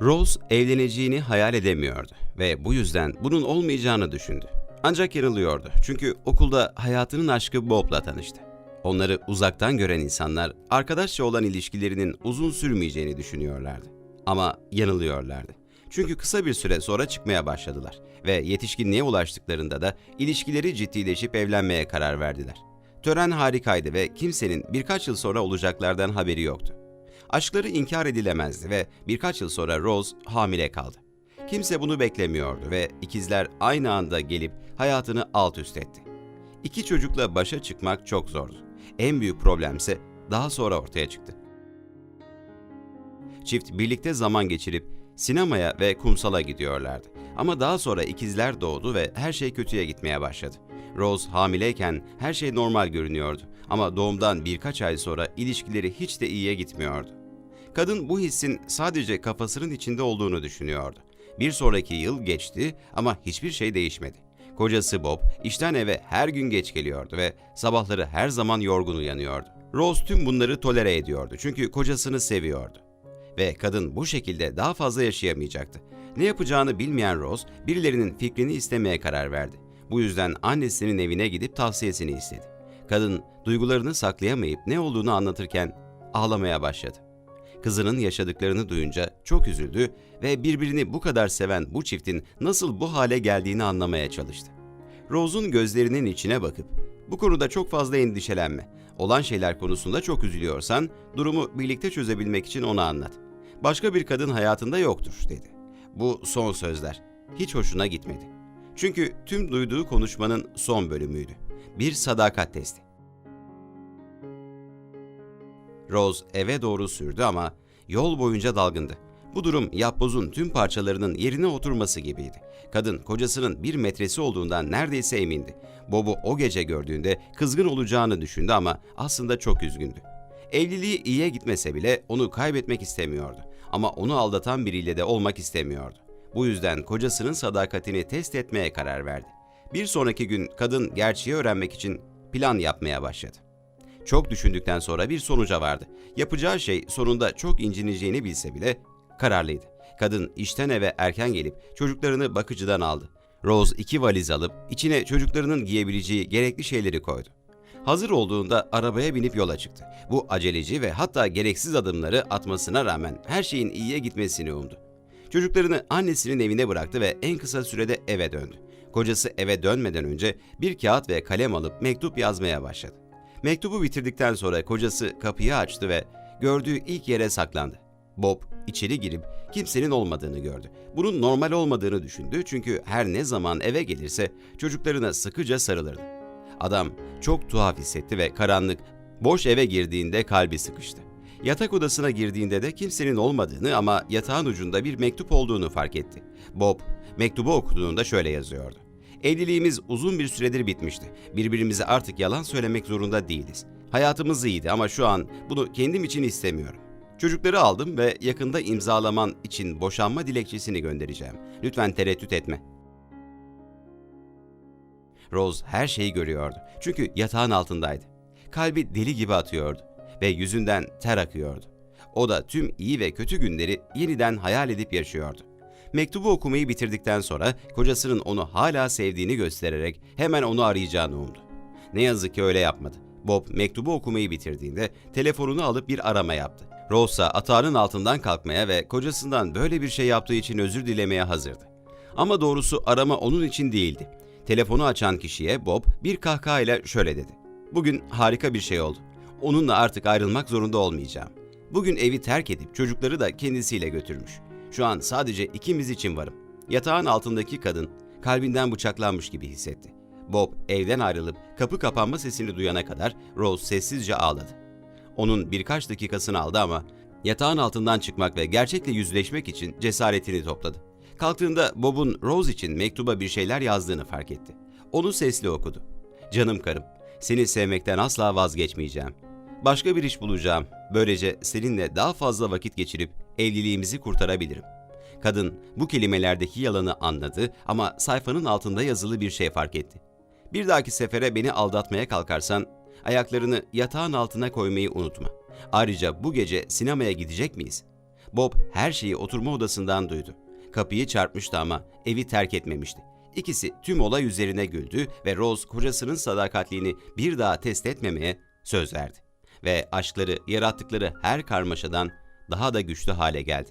Rose evleneceğini hayal edemiyordu ve bu yüzden bunun olmayacağını düşündü. Ancak yanılıyordu çünkü okulda hayatının aşkı Bob'la tanıştı. Onları uzaktan gören insanlar arkadaşça olan ilişkilerinin uzun sürmeyeceğini düşünüyorlardı. Ama yanılıyorlardı. Çünkü kısa bir süre sonra çıkmaya başladılar ve yetişkinliğe ulaştıklarında da ilişkileri ciddileşip evlenmeye karar verdiler. Tören harikaydı ve kimsenin birkaç yıl sonra olacaklardan haberi yoktu. Aşkları inkar edilemezdi ve birkaç yıl sonra Rose hamile kaldı. Kimse bunu beklemiyordu ve ikizler aynı anda gelip hayatını alt üst etti. İki çocukla başa çıkmak çok zordu. En büyük problemse daha sonra ortaya çıktı. Çift birlikte zaman geçirip sinemaya ve kumsala gidiyorlardı. Ama daha sonra ikizler doğdu ve her şey kötüye gitmeye başladı. Rose hamileyken her şey normal görünüyordu ama doğumdan birkaç ay sonra ilişkileri hiç de iyiye gitmiyordu. Kadın bu hissin sadece kafasının içinde olduğunu düşünüyordu. Bir sonraki yıl geçti ama hiçbir şey değişmedi. Kocası Bob işten eve her gün geç geliyordu ve sabahları her zaman yorgun uyanıyordu. Rose tüm bunları tolere ediyordu çünkü kocasını seviyordu. Ve kadın bu şekilde daha fazla yaşayamayacaktı. Ne yapacağını bilmeyen Rose birilerinin fikrini istemeye karar verdi. Bu yüzden annesinin evine gidip tavsiyesini istedi. Kadın duygularını saklayamayıp ne olduğunu anlatırken ağlamaya başladı. Kızının yaşadıklarını duyunca çok üzüldü ve birbirini bu kadar seven bu çiftin nasıl bu hale geldiğini anlamaya çalıştı. Rose'un gözlerinin içine bakıp bu konuda çok fazla endişelenme. Olan şeyler konusunda çok üzülüyorsan durumu birlikte çözebilmek için ona anlat. Başka bir kadın hayatında yoktur dedi. Bu son sözler hiç hoşuna gitmedi. Çünkü tüm duyduğu konuşmanın son bölümüydü. Bir sadakat testi. Rose eve doğru sürdü ama yol boyunca dalgındı. Bu durum yapbozun tüm parçalarının yerine oturması gibiydi. Kadın kocasının bir metresi olduğundan neredeyse emindi. Bob'u o gece gördüğünde kızgın olacağını düşündü ama aslında çok üzgündü. Evliliği iyiye gitmese bile onu kaybetmek istemiyordu. Ama onu aldatan biriyle de olmak istemiyordu. Bu yüzden kocasının sadakatini test etmeye karar verdi. Bir sonraki gün kadın gerçeği öğrenmek için plan yapmaya başladı. Çok düşündükten sonra bir sonuca vardı. Yapacağı şey sonunda çok incineceğini bilse bile kararlıydı. Kadın işten eve erken gelip çocuklarını bakıcıdan aldı. Rose iki valiz alıp içine çocuklarının giyebileceği gerekli şeyleri koydu. Hazır olduğunda arabaya binip yola çıktı. Bu aceleci ve hatta gereksiz adımları atmasına rağmen her şeyin iyiye gitmesini umdu. Çocuklarını annesinin evine bıraktı ve en kısa sürede eve döndü. Kocası eve dönmeden önce bir kağıt ve kalem alıp mektup yazmaya başladı. Mektubu bitirdikten sonra kocası kapıyı açtı ve gördüğü ilk yere saklandı. Bob içeri girip kimsenin olmadığını gördü. Bunun normal olmadığını düşündü çünkü her ne zaman eve gelirse çocuklarına sıkıca sarılırdı. Adam çok tuhaf hissetti ve karanlık, boş eve girdiğinde kalbi sıkıştı. Yatak odasına girdiğinde de kimsenin olmadığını ama yatağın ucunda bir mektup olduğunu fark etti. Bob mektubu okuduğunda şöyle yazıyordu. Evliliğimiz uzun bir süredir bitmişti. Birbirimize artık yalan söylemek zorunda değiliz. Hayatımız iyiydi ama şu an bunu kendim için istemiyorum. Çocukları aldım ve yakında imzalaman için boşanma dilekçesini göndereceğim. Lütfen tereddüt etme. Rose her şeyi görüyordu. Çünkü yatağın altındaydı. Kalbi deli gibi atıyordu ve yüzünden ter akıyordu. O da tüm iyi ve kötü günleri yeniden hayal edip yaşıyordu. Mektubu okumayı bitirdikten sonra kocasının onu hala sevdiğini göstererek hemen onu arayacağını umdu. Ne yazık ki öyle yapmadı. Bob mektubu okumayı bitirdiğinde telefonunu alıp bir arama yaptı. İse atağının altından kalkmaya ve kocasından böyle bir şey yaptığı için özür dilemeye hazırdı. Ama doğrusu arama onun için değildi. Telefonu açan kişiye Bob bir kahkahayla şöyle dedi. Bugün harika bir şey oldu. Onunla artık ayrılmak zorunda olmayacağım. Bugün evi terk edip çocukları da kendisiyle götürmüş. Şu an sadece ikimiz için varım. Yatağın altındaki kadın kalbinden bıçaklanmış gibi hissetti. Bob evden ayrılıp kapı kapanma sesini duyana kadar Rose sessizce ağladı. Onun birkaç dakikasını aldı ama yatağın altından çıkmak ve gerçekle yüzleşmek için cesaretini topladı. Kalktığında Bob'un Rose için mektuba bir şeyler yazdığını fark etti. Onu sesli okudu. Canım karım, seni sevmekten asla vazgeçmeyeceğim. Başka bir iş bulacağım. Böylece seninle daha fazla vakit geçirip evliliğimizi kurtarabilirim. Kadın bu kelimelerdeki yalanı anladı ama sayfanın altında yazılı bir şey fark etti. Bir dahaki sefere beni aldatmaya kalkarsan ayaklarını yatağın altına koymayı unutma. Ayrıca bu gece sinemaya gidecek miyiz? Bob her şeyi oturma odasından duydu. Kapıyı çarpmıştı ama evi terk etmemişti. İkisi tüm olay üzerine güldü ve Rose kocasının sadakatliğini bir daha test etmemeye söz verdi. Ve aşkları yarattıkları her karmaşadan daha da güçlü hale geldi.